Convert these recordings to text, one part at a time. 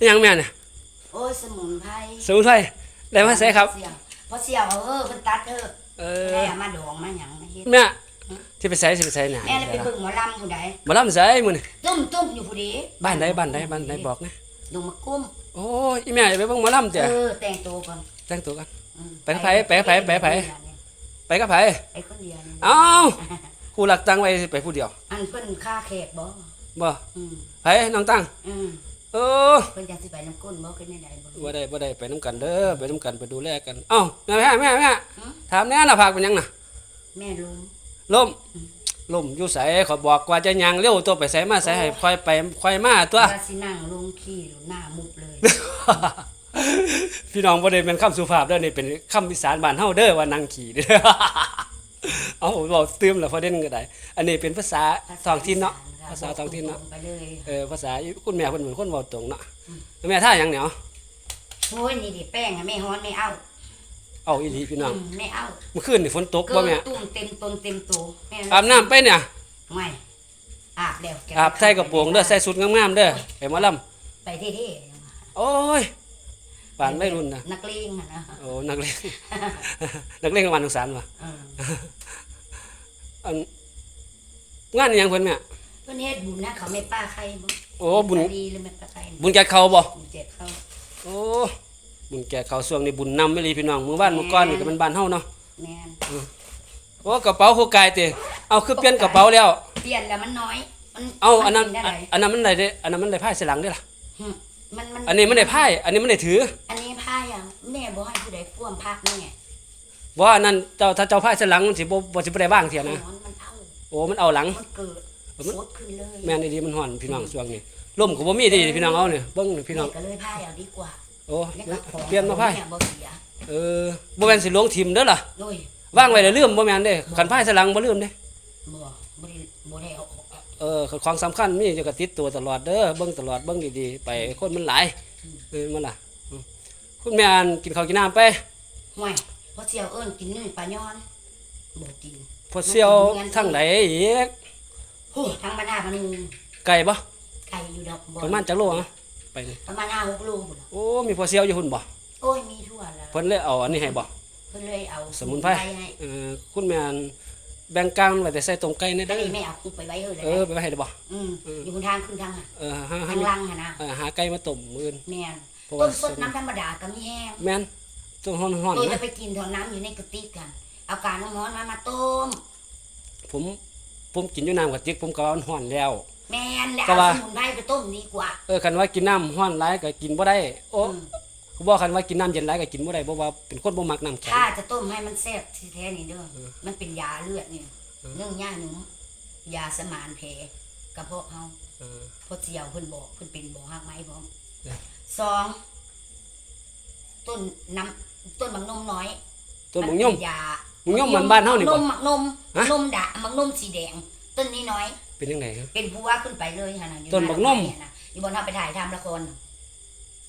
อิหยังแม่เนี่ยโอ้ยสมุนไพรสมุนไพรได้มาใส่ครับเสี่ยวพอเสี่ยวเออเพิ่นตัดเออเอแม่อเอามาดองมาหยังมาเฮ็ดแม่ที่ไปใส่สิไปใส่น่ะแม่เลยไปเบิ่งหมอลำผู้ใดบ่ลำใส่มื้อนี้ตุ้มตุ้มอยู่ผู้ใดบ้านใดบ้านใดบ้านใดบอกนะดงมะกุ้มโอ้ยอีแม่อย่าไปเบิ่งหมอลำจ้ะเออแต่งตัวก่อนแต่งตัวกันอืมไปกับไผไปกับไผไปกับไผไปกับไผไปคนเดียวนี่เอ้าผู้หลักตังไว้สิไปผู้เดียว อันเพิ่นค่าแขกบ่บ่อืมไผน้องตังอืม เออเพิ่นจะสิไปน้ำก้นบ่ขึ้นได้ใดบ่รู้บ่ได้บ่ได้ไปนํกันเด้อไปนํกันไปดูแลกัน เอ้าแม่แม่แม่แม่หือถามแน่น่ะภาคเป็นหยังน่ะแม่ลุงล่มล่มอยู่ไสขอยบอกว่าจะยังเร็วตัวไปไสมาไสให้ค่อยไปค่อยมาตัวว่าสินั่งลงขี้หรือหน้ามุบเลย พี่น้องบ่ได้เป็นคำสุภาพเด้อนี่เป็นคำอีสานบ้านเฮาเด้อว่านั่งขี่เด้อเอาผมบอกเติมแล้วพอเด่นก็ได้ อันนี้เป็นภาษาท้องถิ่นเนาะ ภาษาท้องถิ่นเนาะไปเลยเออภาษาคุณแม่เพิ่นเหมือนคนเว้าตรงเนาะแม่ท่าหยังเนี่ยเอาโอ้ยนี่ดิแป้งอะแม่ฮ้อนไม่เอาเอาอีหลีพี่น้องอืมไม่เอาเมื่อคืนนี่ฝนตกเกิบ่ดแม่ตุ่มเต็มตนเต็มตัวแม่อาบน้ำไปเนี่ยไม่อาบแล้วแกอาบใส่กระโปรงเด้อใส่ชุดงามๆเด้อไปหมอลำไปเท่โอ้ยๆป่านไม่รุ่นนะนักเลงอะนะโอ้นักเลง นักเลงกับวันสงสารว่ะเอออันงานอิหยังเพิ่นแม่เพิ่นเฮ็ดบุญนะเขาไม่ป้าใครบ่โอ้บุญ ดีหรือไม่ป้าใครบุญแก่เขาบ่บุญเจ็บเขาโอ้บุญแก่เขาช่วงนี้บุญนำไม่รีพี่น้องมื้อบ้านมื้อก่อนนี่ก็เป็นบ้านเฮาเนาะแม่นโอ้กระเป๋าคู่กายติเอาคือเปลี่ยนกระเป๋าแล้ว เปลี่ยนแล้วมันน้อย มันเอาอันนั้นมักิได้อันนั้นมันได้เด้อันนั้นมันได้พายสลังเด้อล่ะหึมันมันอันนี้มันได้พายอันนี้มันได้ถืออันนี้ผ้าอย่างแม่บ่ให้ผู้ใดพ่วงพักแม่บ่อันนั้นเจ้าถ้าเจ้าพายสลังมันสิบ่บ่สิบ่ได้ว่างเที่ยนะมันมันเอาโอ้มันเอาหลัง มันเกิด โคตรขึ้นเลยแม่นดีๆมันฮ้อนพี่น้องช่วงนี้ลมก็บ่มีดีพี่น้องเอาเนี่ยเบิ่งนี่พี่น้องแม่ก็เลยผ้าเอาดีกว่าโอ้แล้วก็ของเปลี่ยนมาพายแบ่เสียเออบ่แม่นสิลงทิมเด้อล่ะโดยว่างไว้แล้วลืมบ่แม่นเด้คันพายสลังบ่ลืมเด้บ่บ่ได้บ่ได้เอาออกอะเออของสำคัญมีจะกระติดตัวตลอดเด้อเบิ่งตลอดเบิ่งดีๆไปคนมันหลายเออมันล่ะอืมคุณแม่อันกินข้าวกินน้ำไปห่วยพอเสี่ยวเอิ้นกินนึ่งปลาย้อนบ่กินพอเสี่ยวทางไหนอีก โอ้ทางบ้านหน้าพะนึงไก่บ่ไก่อยู่ดอกบ่ประมาณจักโลอะไปนี่ประมาณ5 6โลพุ่นน่ะโอ้มีพอเสี่ยวอยู่หุ่นบ่โอ้ยมีทั่วแล้วเพิ่นเลยเอาอันนี้ให้บ่เพิ่นเลยเอาสมุนไพรให้เออคุณแม่อันแบ่งกลางไว้แต่ใส่ตรงไก่นี่ได้เด้อแม่เอาคุกไปไว้เฮ้ยเลยเออไปไว้ให้ได้บ่อืมอยู่บนทางขึ้นทางอะเออหาหาทางล่างอะนะเออหาไก่มาต้มมื้ออื่นแม่นเพราะต้ว่านสดน้ำธรรมดาก็มีแห้งแม่นต้นฮ้อนตัวๆจะนะไปกินถอนน้ำอยู่ในกระติกกันเอาการน้ำร้อนมามาต้มผม ผมกินอยู่น้ำกะติกผมก็ว่ามันฮ้อนแล้ว แม่นแล้วแต่เอาว่าสมุนไพรไปต้มดีกว่า เออคันว่ากินน้ำฮ้อนหลายก็กินบ่ได้ โอ้อืมกูบอกคันว่ากินน้ำเย็นหลายก็กินบ่ได้เพราะว่าเป็นคนบ่มักน้ำแข็ง ถ้าจะต้มให้มันแซ่บที่แท้นี่เด้อ มันเป็นยาเลือดนี่เรื่องย่าหนุ่มยาสมานแผลกระเพาะเฮาเออพอเสียวเพิ่นบอกเพิ่นเป็นบ่ฮักไม้พร้อมเด้อสองต้นน้ำต้นบักนมน้อยต้นบักยม เป็นยา บักยมเหมือนบ้านเฮานี่บ่นมมักนมฮะ นมดะมักนมสีแดง ต้นนี้น้อยเป็นยังไงครับเป็นผู้ว่าขึ้นไปเลยฮะนะอยู่ต้นบักนมหาดอไนะอยู่บนเฮาไปถ่ายทำละครน่ะ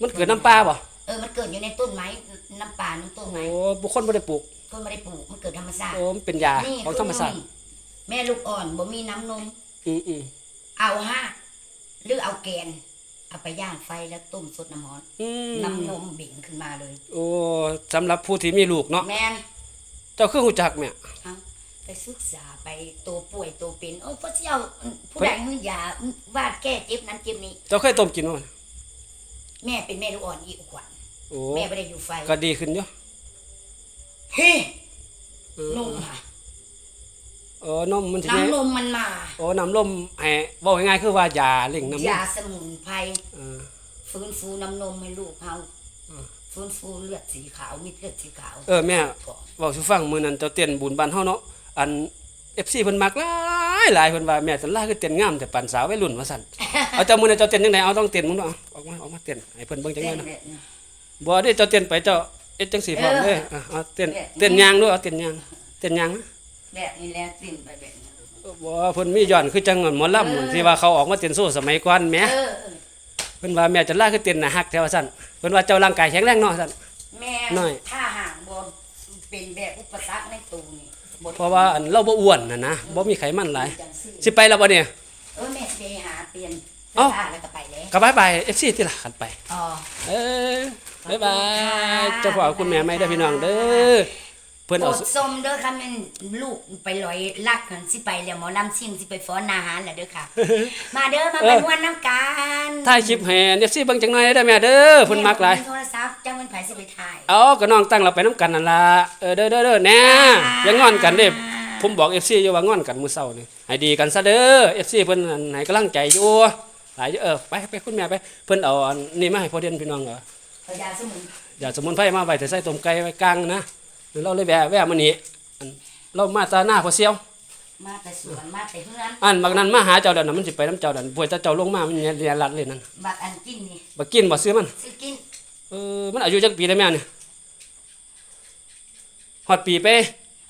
มันเกิดน้ำปลาบ่เออมันเกิดอยู่ในต้นไม้น้ำป่าน้ำต้นโอ้ไม้บุคคลบ่ได้ปลูกต้นไม่ได้ปลูกมันเกิดธรรมชาติโอ้มันเป็นยานี่ของธรรมชาติคือแม่ลูกอ่อนบ่มีน้ำนม อืมอืมเอาห้าหรือเอาแกน เอาไปย่างไฟแล้วต้มสดน้ำร้อน อืมน้ำนมเบ่งขึ้นมาเลย โอ้สำหรับผู้ที่มีลูกเนาะแม่นเจ้าคือฮู้จักแม่เอาไปศึกษาไปตัวป่วยตัวเป็นโอ้พระเจ้าผู้ใดมือยาวาดแก้เจ็บนั้นเจ็บนี้ เจ้าเคยต้มกินบ่แม่เป็นแม่ลูกอ่อนอีกขวัญโอ้แม่ไม่ได้อยู่ไฟก็ดีขึ้นอยู่เฮ้เออนมค่ะเออนมมันสิได้น้ำนมมันมาโอ้น้ำลมให้เว้าง่ายๆคือว่ายาเร่งน้ำนมยาสมุนไพรเออฟื้นฟูน้ำนมให้ลูกเฮาอืม ฟื้นฟูเลือดสีขาวมีเลือดสีขาวเออแม่ก่อนเว้าสู่ฟังมื้อนั้นเจ้าเต้นบุญบ้านเฮาเนาะอัน FC เพิ่นมักหลายหลายเพิ่นว่าแม่สันลาคือเต้นงามแต่ปานสาววัยรุ่นว่าซั่นเอาเจ้ามื้อนั้นเจ้าเต้นจังไดเอาต้องเต้นมึงเนาะเอาออกมาออกมาเต้นให้เพิ่นเบิ่งจังได๋เนาะแบบนี้บ่ได้เจ้าเต้นไปเจ้าเอ็ดจังสี่พร้อมเด้อเอออะเอาเต้นแบบนี้เต้นยางด้วยเอาเต้นยางเต้นยางนะแบบนี้แล้วสิ้นไปแบบนี้บ่เพิ่นมีย้อนคือจังหมอลำเหมือนที่ว่าเขาออกมาเต้นโซ่สมัยก่อนแหมเออ เออเพิ่นว่าแม่จันลาคือเต้นน่ะฮักแท้ว่าซั่นเพิ่นว่าเจ้าร่างกายแข็งแรงเนาะซั่น แม่น้อย ถ้าห่างบนเป็นแบบอุปสรรคในตูนี่บ่เพราะว่าอันเราบ่อ้วนน่ะนะบ่มีไขมันหลายจังซี่สิไปแล้วบ่เนี่ย เออแม่สิไปหาเปลี่ยนเอ้าเสื้อผ้าแล้วก็ไปแล้วก็บายบาย FC ที่ล่ะกันไป อ๋อ เออบ๊ายบาขอบคุณยค่ะ เจ้าพ่อคุณแม่ไม่ได้อพี่น้องเด้อเพิ่นโปรเอาดส้มเด้อค่ะแม่นลูกไปลอยลักกันสิไปแล้วหมอลำซิ่งสิไปฟ้อนอาหารแหละเด้อค่ะ มาเด้อมาเป็นวันน้ำกันถ่ายคลิปให้ FC เบิ่งจังหน่อยเด้อแม่เด้อเพิ่นมักหลายโทรศัพท์จังมันไผสิไปถ่าย เอาก็น้องตั้งเราไปน้ำกันนั่นล่ะเออเด้อเด้อเด้อแน่อย่างงอนกันเด้ผมบอก FC อยู่ว่างอนกันมื้อเช้านี่ให้ดีกันซะเด้อ FC เพิ่นนั่นให้กำลังใจอยู่หลายอยู่เออไปไปคุณแม่ไปเพิ่นเอาอันนี่มาให้พ่อเด่นพี่น้องเหรอพยาสมุนอย่าสมุนไพรมาไว้แต่ใส่ต้มไก่ไว้กลางนะ เราเลยแวะแวะมานี่อันเรามาตาหน้าพอเซียวมาแต่สวนมาแต่เฮือนอันบักนั้นมาหาเจ้าดันน่ะมันสิไปน้ำเจ้าดันป่วยแต่เจ้าลงมามันเรียนรัดเลยนั่นบักอันกินนี่บ่กินบ่ซื้อมันซื้อกินเออมันอายุจักปีแล้วแม่เนี่ยฮอดปีไป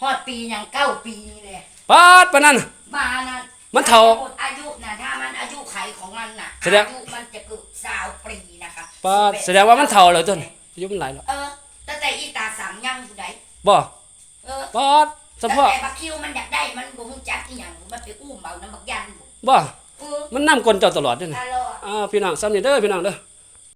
ฮอดปีหยังเก้าปีนี่แหละปาดปานนั้นมานะมันเท่าหมดอายุนะถ้ามันอายุไขของมันน่ะแสดงอายุมันจะเกือบสาวปีนะคะปาดแสดงว่ามันเฒ่าแล้วต้นอายุมันหลายแล้วเออตั้งแต่อีตาสามยังอยู่ไหน บ่เออปาดเฉตั้งพาะแต่บักคิวมันอยากได้มันบ่ฮู้จักอีหยังมันไปอุ้มเอาน้ำบักยันบ่บ่ เออมันนำกลเจ้าตลอดเด้อตนะลอด อ่าพี่น้องซ้ำนี่เด้อพี่น้องเด้อ